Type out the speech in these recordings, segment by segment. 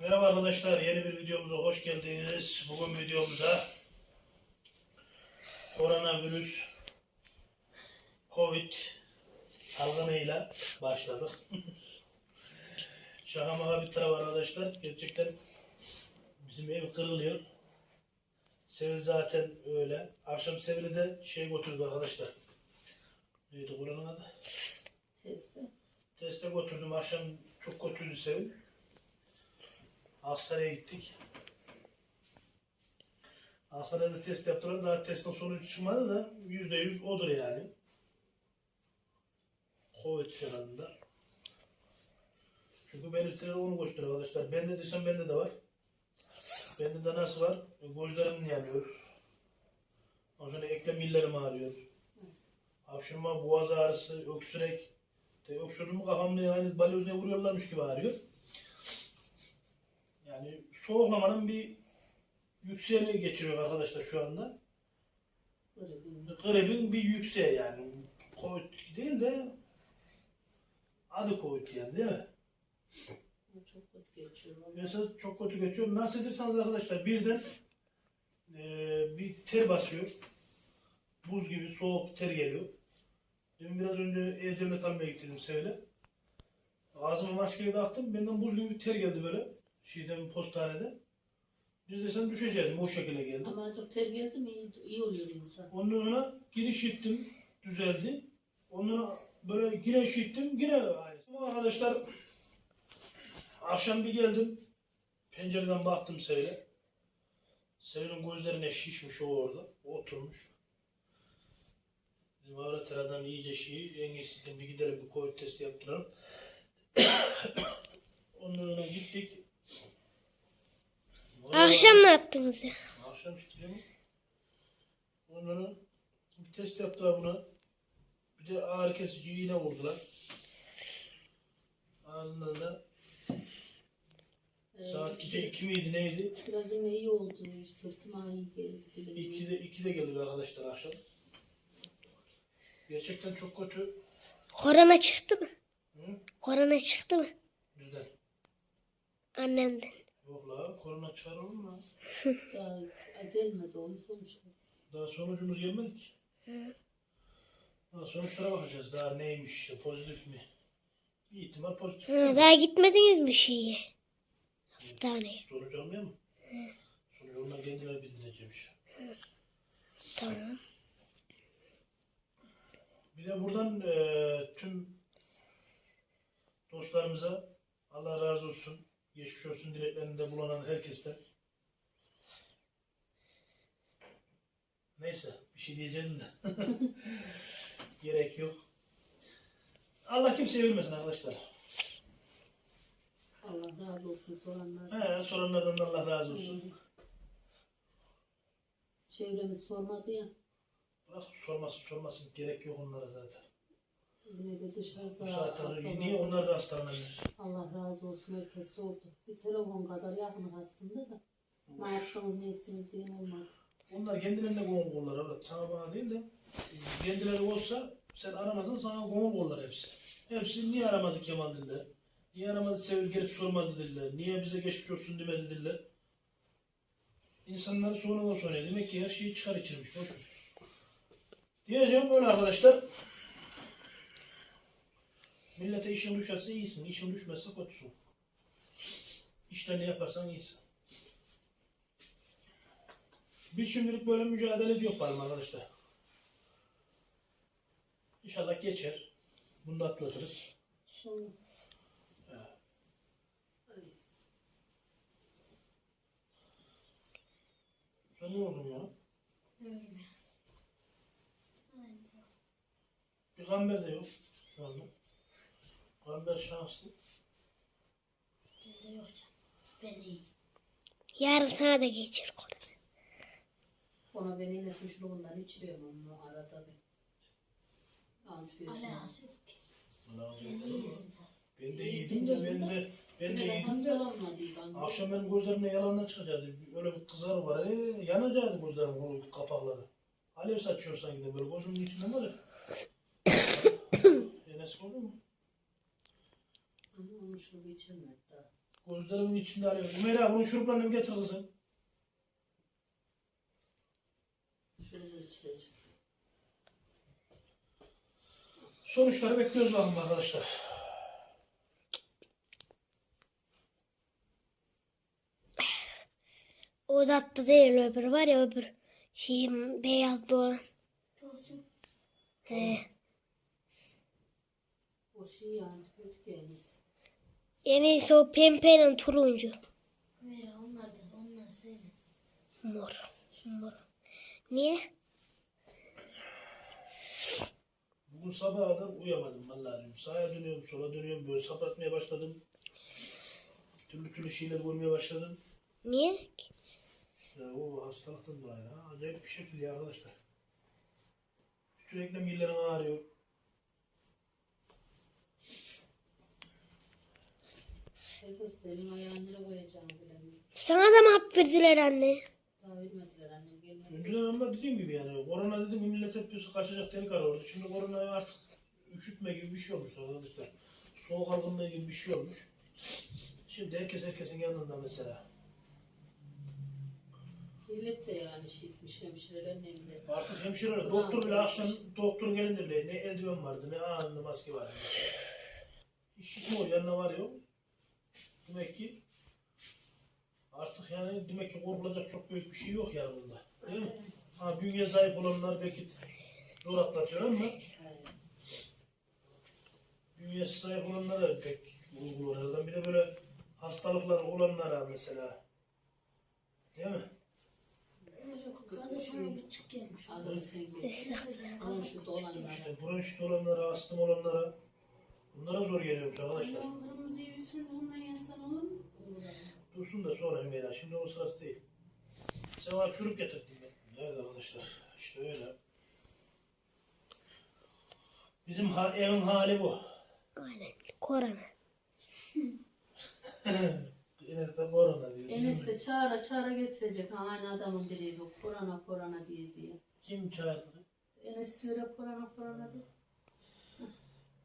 Merhaba arkadaşlar, yeni bir videomuza hoş geldiniz. Bugün videomuza koronavirüs, covid salgınıyla başladık. Şaka maka bir taraf arkadaşlar. Gerçekten bizim ev kırılıyor. Sevil zaten öyle. Akşam Sevil'i de şey götürdü arkadaşlar. Neydi buranın adı? Testi. Teste götürdüm. Akşam çok kötüydü Sevil. Aksaray'a gittik. Aksaray'da test yaptılar. Daha testin sonucu çıkmadı da yüzde yüz odur yani. Covid yanında. Çünkü belirtileri onu gösteriyor arkadaşlar. Bende desem bende de var. Bende de nasıl var? E, Gözlerim yanıyor. Ondan sonra eklem illerim ağrıyor. Hapşırma, boğaz ağrısı, öksürek. De öksürdüm kafamda yani balyozuna vuruyorlarmış gibi ağrıyor. Yani soğuklamanın bir yükseğini geçiriyor arkadaşlar şu anda. Gripin bir yükseği yani. Covid değil de adı Covid yani değil mi? Çok kötü geçiyor. Mesela çok kötü geçiyor. Nasıl ederseniz arkadaşlar birden eee, bir ter basıyor. Buz gibi soğuk ter geliyor. Demin biraz önce E-Devlet almaya gittim Sevil'e. Ağzıma maskeyi taktım. Benden buz gibi bir ter geldi böyle. Şeyden postanede. Biz de sen düşeceğim. O şekilde geldi. Ama azıcık ter geldi mi iyi, iyi oluyor insan. Ondan sonra giriş gittim. Düzeldi. Ondan sonra böyle giriş gittim. Yine. Bu arkadaşlar akşam bir geldim. Pencereden baktım Sevil'e. Sevil'in gözlerine şişmiş o orada. O oturmuş. Bizim laboratuvardan iyice şeyi en iyisi dedim bir gidelim bir covid testi yaptıralım. Ondan sonra gittik. Akşam ne yaptınız ya? Akşam işte mi? Onları bir test yaptılar buna. Bir de ağrı kesici iğne vurdular. Ardından da Ee, saat gece iki miydi neydi? Biraz yine iyi oldu. Sırtıma iyi geldi. dilim. İkide, ikide geldik arkadaşlar akşam. Gerçekten çok kötü. Korona çıktı mı? Hı? Korona çıktı mı? Birden. Annemden. Yok la korona çıkar olur mu? lan? Daha gelmedi onun sonuçta. Daha sonucumuz gelmedi ki. Daha sonuçlara bakacağız. Daha neymiş işte pozitif mi? Bir ihtimal pozitif. Ha, daha gitmediniz mi şeye? Hastaneye. Sonuç almıyor mu? Sonuç ondan kendileri bildirecekmiş. Tamam. Bir de buradan eee, tüm dostlarımıza Allah razı olsun. Geçmiş olsun dileklerinde bulunan herkesten. Neyse bir şey diyeceğim de. Gerek yok. Allah kimseyi bilmesin arkadaşlar. Allah razı olsun soranlar. He, soranlardan da Allah razı olsun. Çevremiz sormadı ya. Bırak sormasın sormasın gerek yok onlara zaten. Yine de dışarıda. Niye onlar da hastalanabilir? Allah razı olsun herkes sordu. Bir telefon kadar yakın aslında da. Ne yaptınız ne ettiniz diye olmadı. Onlar kendilerine gongol kollar abla. Sana bana değil de kendileri olsa sen aramadın sana gongol kollar hepsi. Hepsi niye aramadı Kemal dediler. Niye aramadı Sevil gelip sormadı dediler. Niye bize geçmiş olsun demedi dediler. İnsanları sonra o sonra demek ki her şeyi çıkar içirmiş. Boş ver. Diyeceğim böyle arkadaşlar. Millete işin düşerse iyisin. işin düşmezse kötüsün. İşten ne yaparsan iyisin. Biz şimdilik böyle mücadele ediyor bakalım arkadaşlar. İnşallah geçer. Bunu da atlatırız. İnşallah. Sen ne oldun ya? Bir kamber de yok şu anda. Kamber şanslı. Ben iyi. Yarın sana da geçir korona. Ona ben iğnesin şurubundan içiriyorum onu arada bir. Antibiyotik. Ulan, Ben de İyisin iyiydim de canım ben da. de ben de iyiydim de İlhan Bey. akşam benim gözlerimde yalandan çıkacaktı. Öyle bir kızar var. Ee, yanacaktı gözlerim o kapakları. Alev saçıyor sanki de böyle gözümün içinde var ya. Enes oldu mu? Ama onun şurubu içilmedi daha. Gözlerimin içinde arıyor. Ümeyra bunun şuruplarını bir getir kızım. Şunu içireceğim. Sonuçları bekliyoruz bakalım arkadaşlar. O tatlı değil öbür var ya öbür şeyim beyazlı olan. He. O şey yani kötü gelmez. En iyisi o pembeyle turuncu. Mera onlar da onlar sevmez. Mor. Mor. Niye? Bugün sabaha kadar uyuyamadım vallahi. Sağa dönüyorum, sola dönüyorum. Böyle sapatmaya başladım. Türlü türlü şeyler görmeye başladım. Niye? Ya o hastalıktan dolayı ha. Acayip bir şekilde ya arkadaşlar. Sürekli millerin ağrıyor. Esas elin ayağını nereye koyacağımı bilemiyorum. Sana da mı hap verdiler anne? Daha vermediler annem gelmedi. Önceden ama dediğim gibi yani korona dedim ki millet hep kaçacak delik arıyordu. Şimdi korona artık üşütme gibi bir şey olmuş arkadaşlar. Soğuk algınlığı gibi bir şey olmuş. Şimdi herkes herkesin yanında mesela. Millet de yani şişmiş hemşireler nem de. Artık hemşireler, doktor bile akşam doktorun elinde bile ne eldiven vardı ne ağzında maske vardı. Hiç çıkmıyor yanına var yok. Demek ki artık yani demek ki korkulacak çok büyük bir şey yok yani bunda. Değil mi? Ha bünyeye sahip olanlar belki zor atlatıyor ama bünyeye sahip olanlara pek uygulur herhalde. Bir de böyle hastalıklar olanlara mesela. Değil mi? Adını sen gel. Ama şu dolanlar. İşte bronşit olanlara, astım olanlara bunlara zor geliyormuş arkadaşlar. Kırmızı yiyorsun bundan yersen olur mu? Dursun da sonra Hümeyra. Şimdi o sırası değil. Sen bana çürük getirdin ben. Evet arkadaşlar. İşte öyle. Bizim ha- evin hali bu. Aynen. Korona. Enes de korona diyor. Enes de çağıra çağıra getirecek. Ha, aynı adamın biri bu. Korona korona diye diye. Kim çağırdı? Enes diyor ya korona korona diye.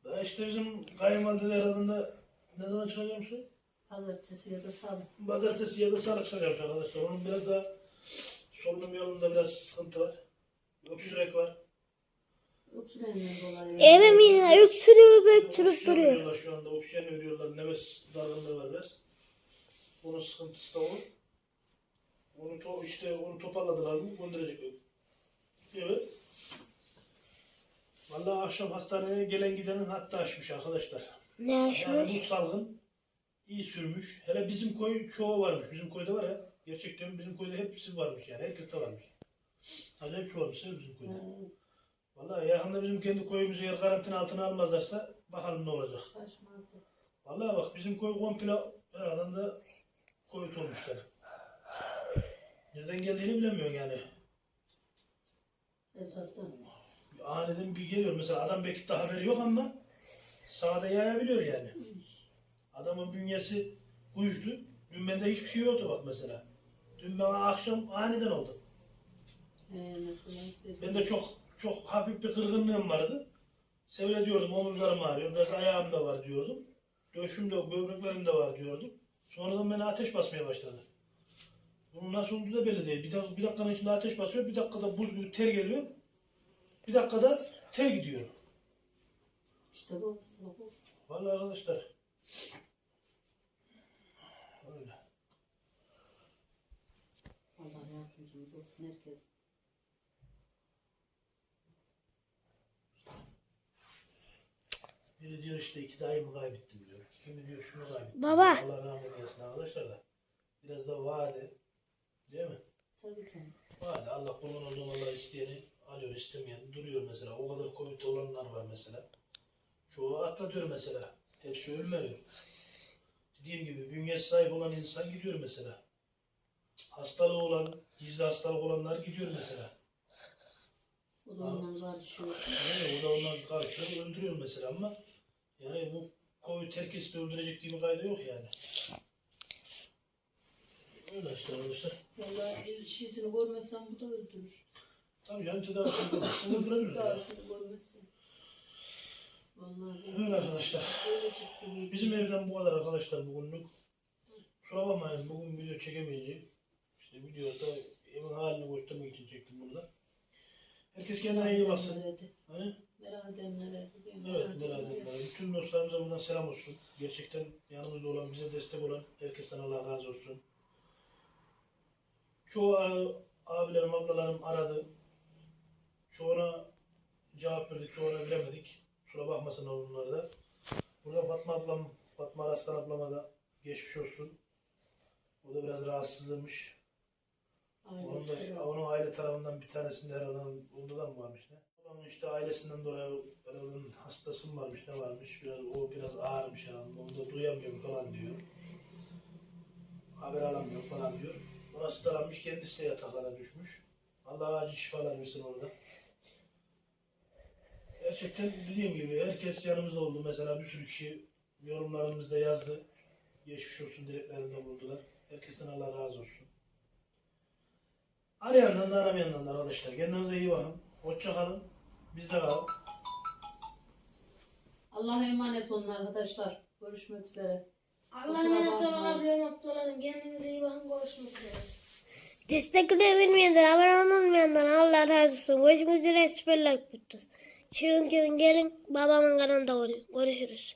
Daha işte bizim kayınvalideler adında ne zaman çıkacakmış o? Pazartesi ya da salı. Pazartesi ya da salı çıkacakmış arkadaşlar. Onun biraz da solunum yolunda biraz sıkıntı var. Öksürek var. Evim yine öksürüyor öksürüp Oksijen duruyor. veriyorlar şu anda. Oksijen veriyorlar. Nefes darlığı var biraz. Onun sıkıntısı da o. Onu to işte onu toparladılar mı gönderecekler. Evet. Vallahi akşam hastaneye gelen gidenin hatta aşmış arkadaşlar. Ne Yani yaşmış? bu salgın iyi sürmüş. Hele bizim koy çoğu varmış. Bizim koyda var ya. Gerçekten bizim koyda hepsi varmış yani. Herkes de varmış. Acayip çoğalmış ya bizim koyda. Ee, Vallahi yakında bizim kendi koyumuzu yer karantina altına almazlarsa bakalım ne olacak. Kaçmazdı. Vallahi bak bizim koy komple herhalde da koyut olmuşlar. Nereden geldiğini bilemiyorsun yani. Esas da. Aniden bir geliyor mesela adam belki de haberi yok ama sağda yayabiliyor yani. Adamın bünyesi güçlü. Dün bende hiçbir şey yoktu bak mesela. Dün bana akşam aniden oldu. Ee, mesela işte. Ben de çok çok hafif bir kırgınlığım vardı. Seyrediyordum omuzlarım ağrıyor, biraz ayağım da var diyordum. Döşümde, böbreklerim de var diyordum. Sonradan beni ateş basmaya başladı. Bunun nasıl olduğu da belli değil. Bir, dak- bir dakikanın içinde ateş basıyor, bir dakikada buz gibi ter geliyor. Bir dakikada ter gidiyor. İşte bu hastalık bu. Vallahi arkadaşlar. Öyle. Allah yardımcımız olsun herkes. Biri diyor işte iki dayımı kaybettim diyor. Kimi diyor şunu kaybettim. Baba. Allah rahmet eylesin arkadaşlar da. Biraz da vade. Değil mi? Tabii ki. Vade. Allah kulun olduğum Allah isteyeni alıyor istemeyen duruyor mesela. O kadar Covid olanlar var mesela. Çoğu atlatıyor mesela. Hepsi ölmüyor. Dediğim gibi bünyesi sahip olan insan gidiyor mesela. Hastalığı olan, gizli hastalık olanlar gidiyor mesela. O da ondan karışıyor. Yani o da ondan karşılıyor, öldürüyor mesela ama yani bu Covid herkesi öldürecek gibi kaydı yok yani. Öyle işte arkadaşlar. Valla şişini görmezsen bu da öldürür. Tabii yani tedavi edilmezse öldürebilir ya. Dağısını görmezsen. Vallahi Öyle arkadaşlar. öyle çıktı. Bizim evden bu kadar arkadaşlar bugünlük. Kusura bakmayın bugün video çekemeyeceğim. İşte videoda evin halini göstermek için çektim bunu da. Herkes kendine iyi baksın. He? Meral diyor. Evet beraber. Bütün dostlarımıza buradan selam olsun. Gerçekten yanımızda olan, bize destek olan herkesten Allah razı olsun. Çoğu abilerim, ablalarım aradı. Çoğuna cevap verdik, çoğuna veremedik. Kusura bakmasın onlar da. Burada Fatma ablam, Fatma Araslan ablama da geçmiş olsun. O da biraz rahatsızlamış. Onun da, onun aile tarafından bir tanesinde herhalde onda da mı varmış ne? Onun işte ailesinden dolayı herhalde hastası mı varmış ne varmış biraz o biraz ağırmış herhalde onu da duyamıyorum falan diyor. Haber alamıyor falan diyor. O hastalanmış kendisi de yataklara düşmüş. Allah acil şifalar versin orada. Gerçekten dediğim gibi herkes yanımızda oldu. Mesela bir sürü kişi yorumlarımızda yazdı. Geçmiş olsun dileklerinde bulundular. Herkesten Allah razı olsun. Arayandan da aramayandan da arkadaşlar. Kendinize iyi bakın. Hoşça kalın. Bizde kalın. Allah'a emanet olun arkadaşlar. Görüşmek üzere. Allah'a emanet olun abilerim, ablalarım. Kendinize iyi bakın. Görüşmek üzere. Destekleyebilmeyenler, abone olmayanlar Allah razı olsun. Görüşmek üzere. Süper like. Çırın çırın gelin. Babamın kanalında görüşürüz.